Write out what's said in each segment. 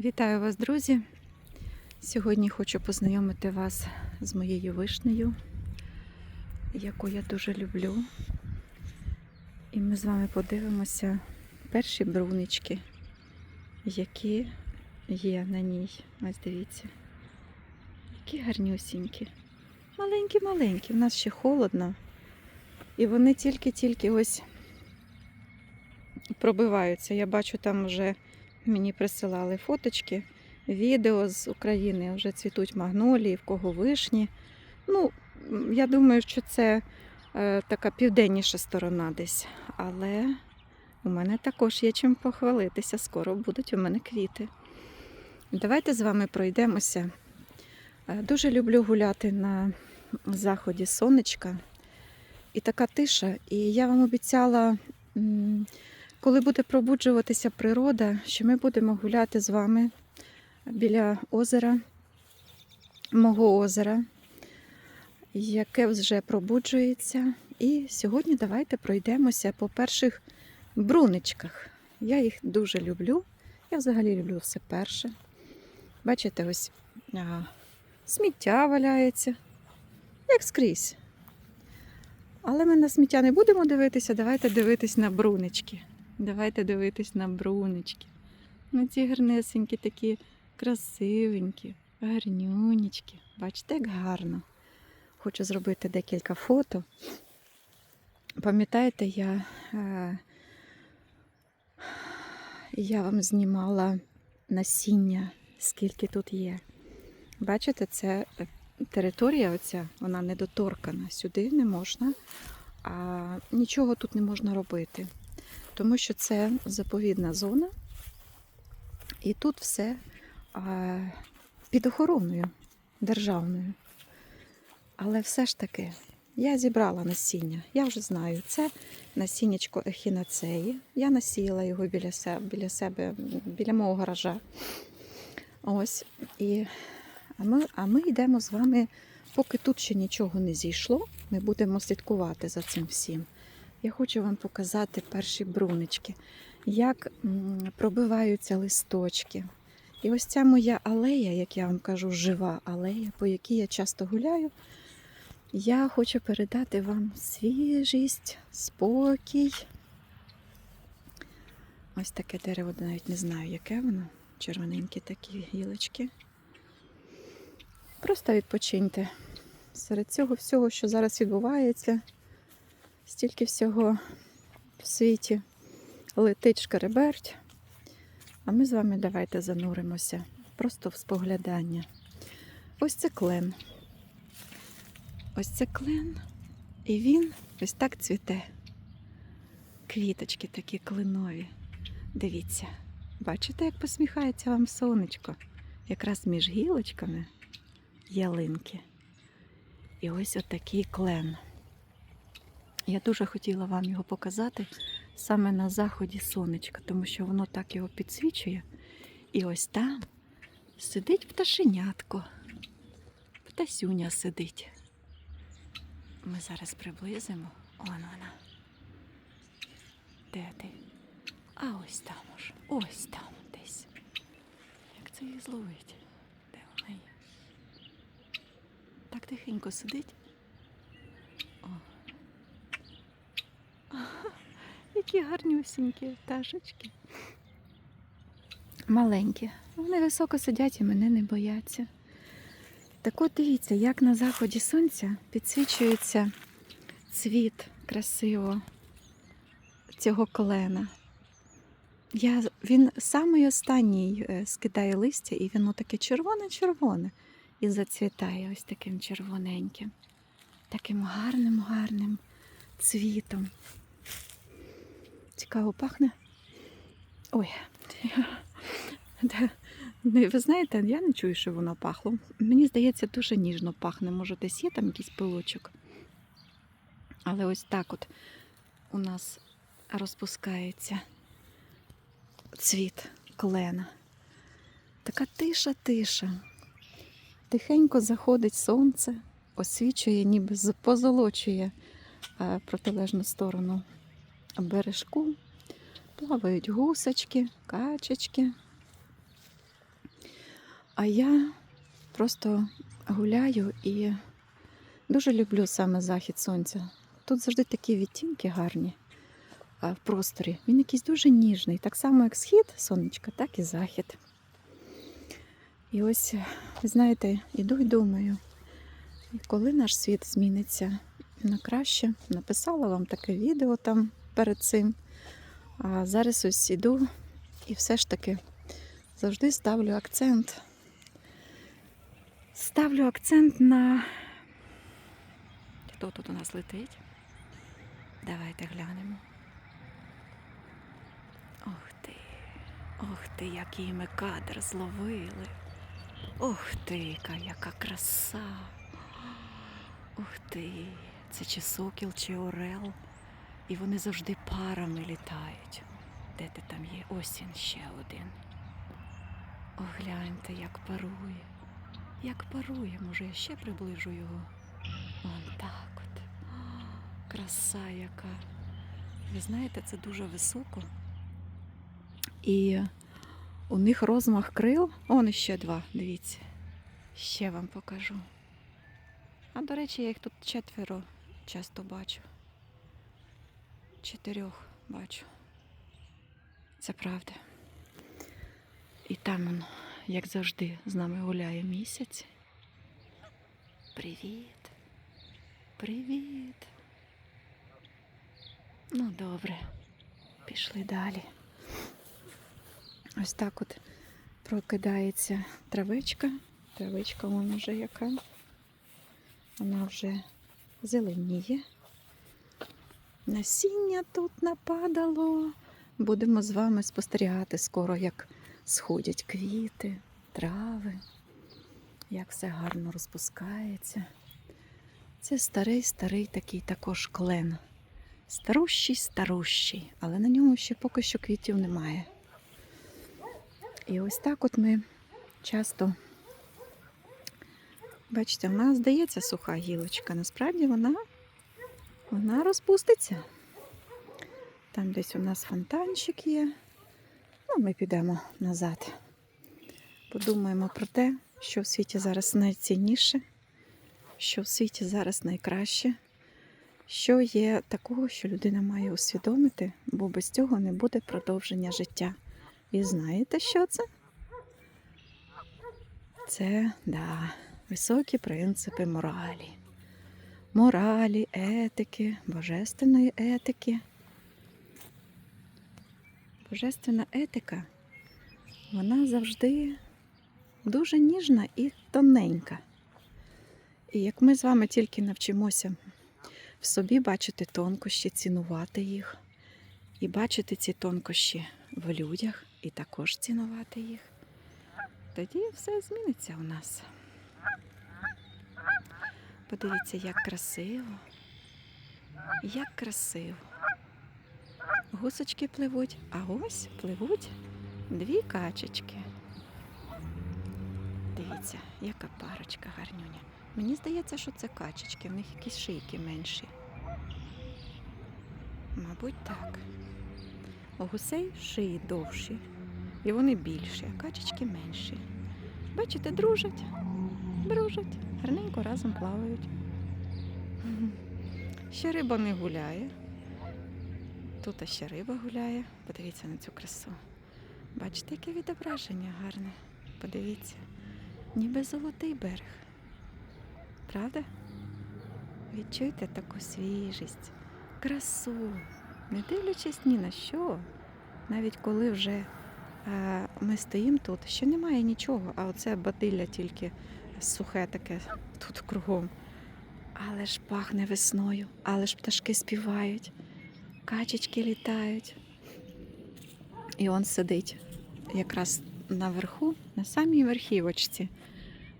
Вітаю вас, друзі! Сьогодні хочу познайомити вас з моєю вишнею, яку я дуже люблю. І ми з вами подивимося перші брунички, які є на ній. Ось дивіться. Які гарнюсінькі. Маленькі-маленькі. У нас ще холодно. І вони тільки-тільки ось пробиваються. Я бачу, там вже мені присилали фоточки, відео з України. Вже цвітуть магнолії, в кого вишні. Ну, я думаю, що це е, така південніша сторона десь. Але у мене також є чим похвалитися. Скоро будуть у мене квіти. Давайте з вами пройдемося. Е, Дуже люблю гуляти на заході сонечка. І така тиша. І я вам обіцяла, коли буде пробуджуватися природа, що ми будемо гуляти з вами біля озера, мого озера, яке вже пробуджується. І сьогодні давайте пройдемося по перших бруничках. Я їх дуже люблю. Я взагалі люблю все перше. Бачите, ось а, сміття валяється, як скрізь. Але ми на сміття не будемо дивитися, давайте дивитись на брунички. Давайте дивитись на брунички. Ну, ці гарнесенькі такі красивенькі, гарнюнічки. Бачите, як гарно. Хочу зробити декілька фото. Пам'ятаєте, я, е, я вам знімала насіння, скільки тут є. Бачите, це територія оця, вона недоторкана. Сюди не можна, а нічого тут не можна робити. Тому що це заповідна зона, і тут все під охороною державною. Але все ж таки, я зібрала насіння. Я вже знаю, це насіннячко ехінацеї. Я насіяла його біля себе, біля себе, біля мого гаража. Ось. І, а, ми, а ми йдемо з вами, поки тут ще нічого не зійшло, ми будемо слідкувати за цим всім. Я хочу вам показати перші брунички, як пробиваються листочки. І ось ця моя алея, як я вам кажу, жива алея, по якій я часто гуляю. Я хочу передати вам свіжість, спокій. Ось таке дерево, навіть не знаю, яке воно. Червоненькі такі гілочки. Просто відпочиньте. Серед цього всього, що зараз відбувається, стільки всього в світі летить шкереберть. А ми з вами давайте зануримося просто в споглядання. Ось це клен. Ось це клен. І він ось так цвіте. Квіточки такі кленові. Дивіться, бачите, як посміхається вам сонечко? Якраз між гілочками ялинки. І ось отакий клен. Я дуже хотіла вам його показати саме на заході сонечка, тому що воно так його підсвічує. І ось там сидить пташенятко. Птасюня сидить. Ми зараз приблизимо. Он вона. Де ти? А ось там уж. Ось там десь. Як це її зловить? Де вона є? Так тихенько сидить. О. Які гарнюсінькі пташечки. Маленькі. Вони високо сидять і мене не бояться. Так от дивіться, як на заході сонця підсвічується цвіт красиво цього клена. Я, він самий останній е, скидає листя, і воно таке червоне-червоне і зацвітає ось таким червоненьким, таким гарним, гарним цвітом. Цікаво пахне. Ой, ну, ви знаєте, я не чую, що воно пахло. Мені здається, дуже ніжно пахне. Може, десь є там якийсь пилочок. Але ось так от у нас розпускається цвіт клена. Така тиша-тиша. Тихенько заходить сонце, освічує, ніби позолочує е, протилежну сторону бережку. Плавають гусочки, качечки. А я просто гуляю і дуже люблю саме захід сонця. Тут завжди такі відтінки гарні в просторі. Він якийсь дуже ніжний, так само як схід сонечка, так і захід. І ось, знаєте, іду і думаю, коли наш світ зміниться на краще. Написала вам таке відео там перед цим. А зараз ось іду і все ж таки завжди ставлю акцент. Ставлю акцент на. Хто тут у нас летить? Давайте глянемо. Ох ти, ох ти, який ми кадр зловили. Ох ти, яка, краса. Ух ти, це чи сокіл, чи орел. І вони завжди парами літають. Де ти там є? Ось він ще один. О, гляньте, як парує. Як парує, може, я ще приближу його. Вон так от. Краса яка. Ви знаєте, це дуже високо. І у них розмах крил. Он іще два, дивіться. Ще вам покажу. А до речі, я їх тут четверо часто бачу. Чотирьох бачу. Це правда. І там он, як завжди, з нами гуляє місяць. Привіт. Привіт. Ну, добре. Пішли далі. Ось так от прокидається травичка. Травичка вон вже яка. Вона вже зеленіє. Насіння тут нападало. Будемо з вами спостерігати скоро, як сходять квіти, трави, як все гарно розпускається. Це старий, старий такий також клен. Старущий, старущий, але на ньому ще поки що квітів немає. І ось так от ми часто Бачите, вона здається суха гілочка. Насправді вона, вона розпуститься. Там десь у нас фонтанчик є. Ну, ми підемо назад. Подумаємо про те, що в світі зараз найцінніше, що в світі зараз найкраще, що є такого, що людина має усвідомити, бо без цього не буде продовження життя. І знаєте, що це? Це, да, високі принципи моралі. Моралі, етики, божественної етики. Божественна етика, вона завжди дуже ніжна і тоненька. І як ми з вами тільки навчимося в собі бачити тонкощі, цінувати їх, і бачити ці тонкощі в людях, і також цінувати їх, тоді все зміниться у нас. Подивіться, як красиво, як красиво. Гусочки пливуть, а ось пливуть дві качечки. Dивіться, яка парочка гарнюня. Мені здається, що це качечки, в них якісь шийки менші. Мабуть, так. У гусей шиї довші, і вони більші, а качечки менші. Бачите, дружать, дружать, гарненько разом плавають. Ще риба не гуляє. Тут ще риба гуляє. Подивіться на цю красу. Бачите, яке відображення гарне. Подивіться, ніби золотий берег. Правда? Відчуйте таку свіжість, красу, не дивлячись ні на що. Навіть коли вже е, ми стоїмо тут, ще немає нічого, а оце бадилля тільки сухе таке тут кругом. Але ж пахне весною, але ж пташки співають, качечки літають. І он сидить якраз наверху, на самій верхівочці.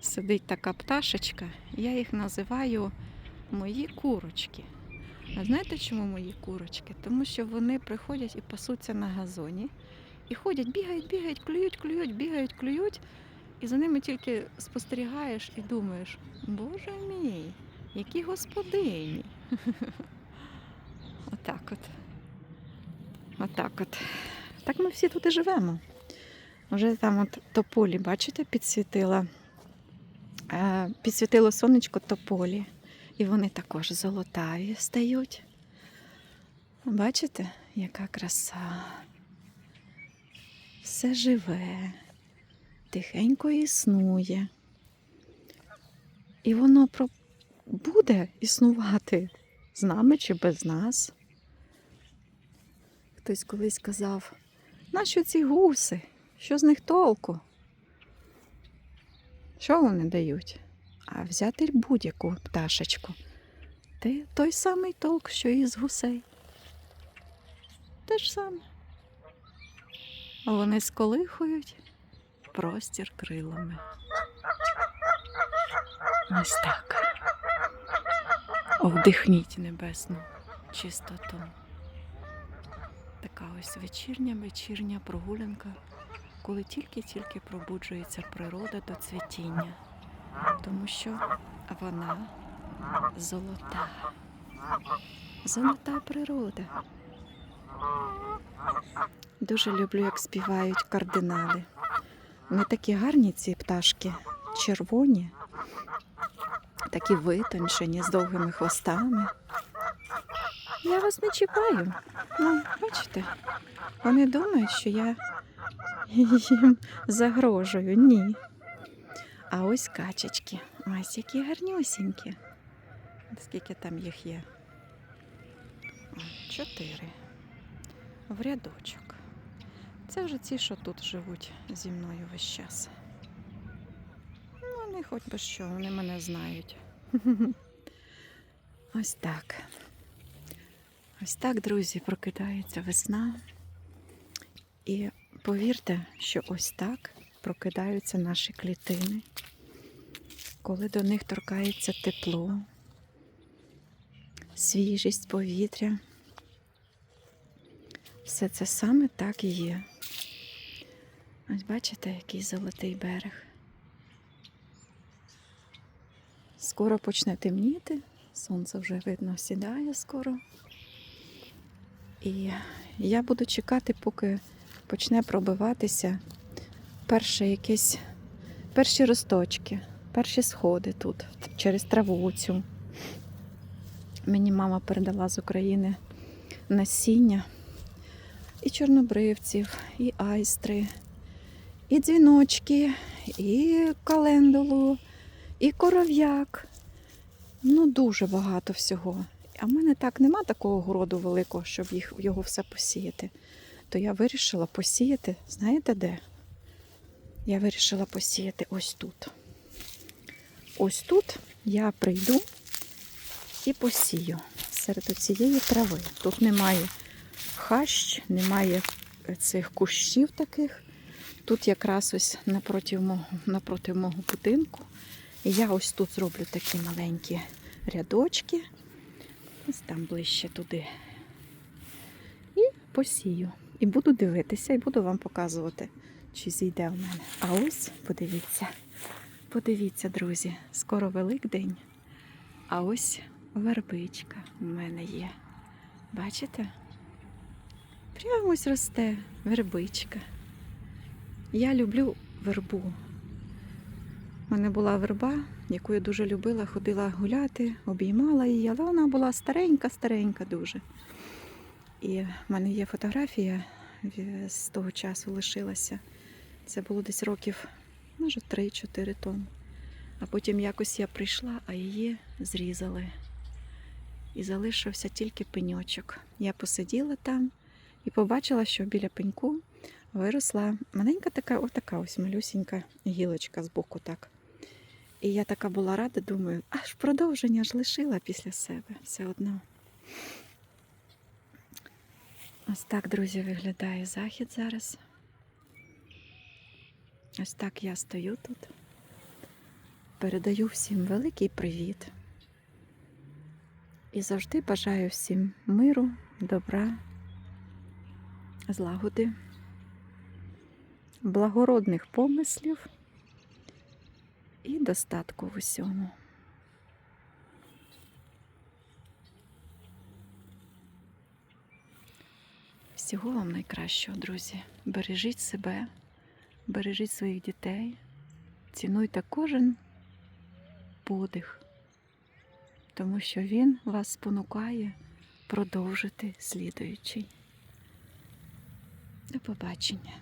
Сидить така пташечка. Я їх називаю мої курочки. А знаєте, чому мої курочки? Тому що вони приходять і пасуться на газоні. І ходять, бігають, бігають, клюють, клюють, бігають, клюють. І за ними тільки спостерігаєш і думаєш, боже мій, які господині. Отак от. Отак от. Так ми всі тут і живемо. Вже там от тополі, бачите, підсвітила. Е, Підсвітило сонечко тополі. І вони також золотаві стають. Бачите, яка краса. Все живе, тихенько існує. І воно буде існувати з нами чи без нас. Хтось колись казав, нащо ці гуси? Що з них толку? Що вони дають? А взяти будь-яку пташечку. Те той самий толк, що і з гусей. Те ж саме. А Вони сколихують простір крилами. Ось так. Вдихніть небесну чистоту. Така ось вечірня вечірня прогулянка, коли тільки-тільки пробуджується природа до цвітіння, тому що вона золота. Золота природа. Дуже люблю, як співають кардинали. Вони такі гарні, ці пташки, червоні, такі витончені, з довгими хвостами. Я вас не чіпаю. Ну, бачите, вони думають, що я їм загрожую. Ні. А ось качечки. Ось які гарнюсінькі. Скільки там їх є? Чотири. В рядочок. Це вже ці, що тут живуть зі мною весь час. Ну, вони хоч би що, вони мене знають. Ось так. Ось так, друзі, прокидається весна. І повірте, що ось так прокидаються наші клітини, коли до них торкається тепло, свіжість повітря. Все це саме так і є. Ось бачите, який золотий берег. Скоро почне темніти, сонце вже видно сідає скоро. І я буду чекати, поки почне пробиватися перше якесь, перші росточки, перші сходи тут, через траву цю. Мені мама передала з України насіння і чорнобривців, і айстри, і дзвіночки, і календулу, і коров'як. Ну, дуже багато всього. А в мене так нема такого городу великого, щоб їх, його все посіяти. То я вирішила посіяти, знаєте де? Я вирішила посіяти ось тут. Ось тут я прийду і посію серед цієї трави. Тут немає хащ, немає цих кущів таких. Тут якраз ось напроти мого, напроти мого будинку. І я ось тут зроблю такі маленькі рядочки. Ось там ближче туди. І посію. І буду дивитися, і буду вам показувати, чи зійде в мене. А ось, подивіться, подивіться, друзі, скоро Великдень. А ось вербичка в мене є. Бачите? Прямо ось росте вербичка. Я люблю вербу. У мене була верба, яку я дуже любила, ходила гуляти, обіймала її, але вона була старенька-старенька дуже. І в мене є фотографія з того часу лишилася. Це було десь років, може, 3-4 тому. А потім якось я прийшла, а її зрізали. І залишився тільки пеньочок. Я посиділа там і побачила, що біля пеньку виросла маленька така, отака ось малюсінька гілочка з боку так. І я така була рада, думаю, аж продовження ж лишила після себе все одно. Ось так, друзі, виглядає захід зараз. Ось так я стою тут. Передаю всім великий привіт. І завжди бажаю всім миру, добра, злагоди, благородних помислів і достатку в усьому. Всього вам найкращого, друзі. Бережіть себе, бережіть своїх дітей, цінуйте кожен подих, тому що він вас спонукає продовжити слідуючий. До побачення.